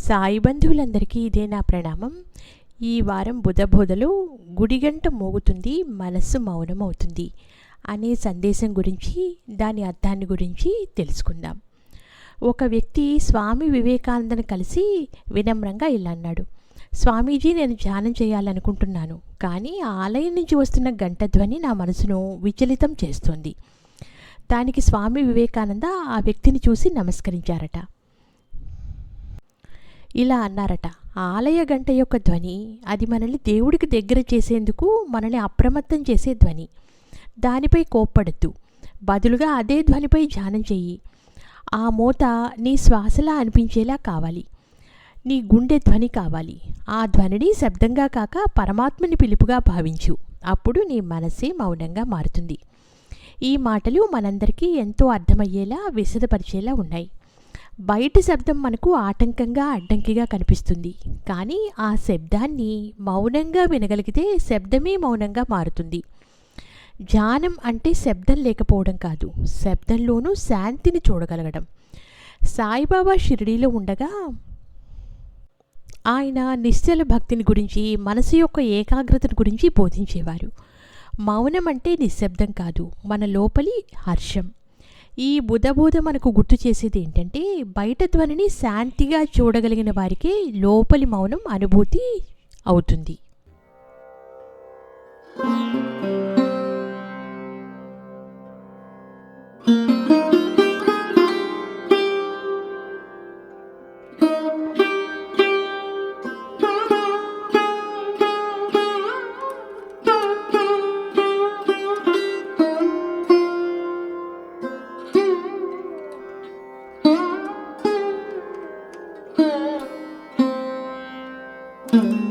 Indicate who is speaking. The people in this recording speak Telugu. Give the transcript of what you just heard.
Speaker 1: సాయి బంధువులందరికీ ఇదే నా ప్రణామం. ఈ వారం బుధబోధలో గుడిగంట మోగుతుంది మనస్సు మౌనం అవుతుంది అనే సందేశం గురించి దాని అర్థాన్ని గురించి తెలుసుకుందాం. ఒక వ్యక్తి స్వామి వివేకానందను కలిసి వినమ్రంగా ఇలా అన్నాడు స్వామీజీ నేను ధ్యానం చేయాలనుకుంటున్నాను కానీ ఆలయం నుంచి వస్తున్న గంట ధ్వని నా మనసును విచలితం చేస్తుంది. దానికి స్వామి వివేకానంద ఆ వ్యక్తిని చూసి నమస్కరించారట. ఇలా అన్నారట. ఆలయ గంట యొక్క ధ్వని అది మనల్ని దేవుడికి దగ్గర చేసేందుకు మనల్ని అప్రమత్తం చేసే ధ్వని. దానిపై కోప్పడద్దు. బదులుగా అదే ధ్వనిపై ధ్యానం చెయ్యి. ఆ మూత నీ శ్వాసలా అనిపించేలా కావాలి. నీ గుండె ధ్వని కావాలి. ఆ ధ్వనిని శబ్దంగా కాక పరమాత్మని పిలుపుగా భావించు. అప్పుడు నీ మనసే మౌనంగా మారుతుంది. ఈ మాటలు మనందరికీ ఎంతో అర్థమయ్యేలా విశదపరిచేలా ఉన్నాయి. బయట శబ్దం మనకు ఆటంకంగా అడ్డంకిగా కనిపిస్తుంది. కానీ ఆ శబ్దాన్ని మౌనంగా వినగలిగితే శబ్దమే మౌనంగా మారుతుంది. ధ్యానం అంటే శబ్దం లేకపోవడం కాదు శబ్దంలోనూ శాంతిని చూడగలగడం. సాయిబాబా షిరిడీలో ఉండగా ఆయన నిశ్చల భక్తిని గురించి మనసు యొక్క ఏకాగ్రతను గురించి బోధించేవారు. మౌనం అంటే నిశ్శబ్దం కాదు మన లోపలి హర్షం. ఈ బుధబోధ మనకు గుర్తు చేసేది ఏంటంటే బయట ధ్వనిని శాంతిగా చూడగలిగిన వారికి లోపలి మౌనం అనుభూతి అవుతుంది.
Speaker 2: Mm-hmm.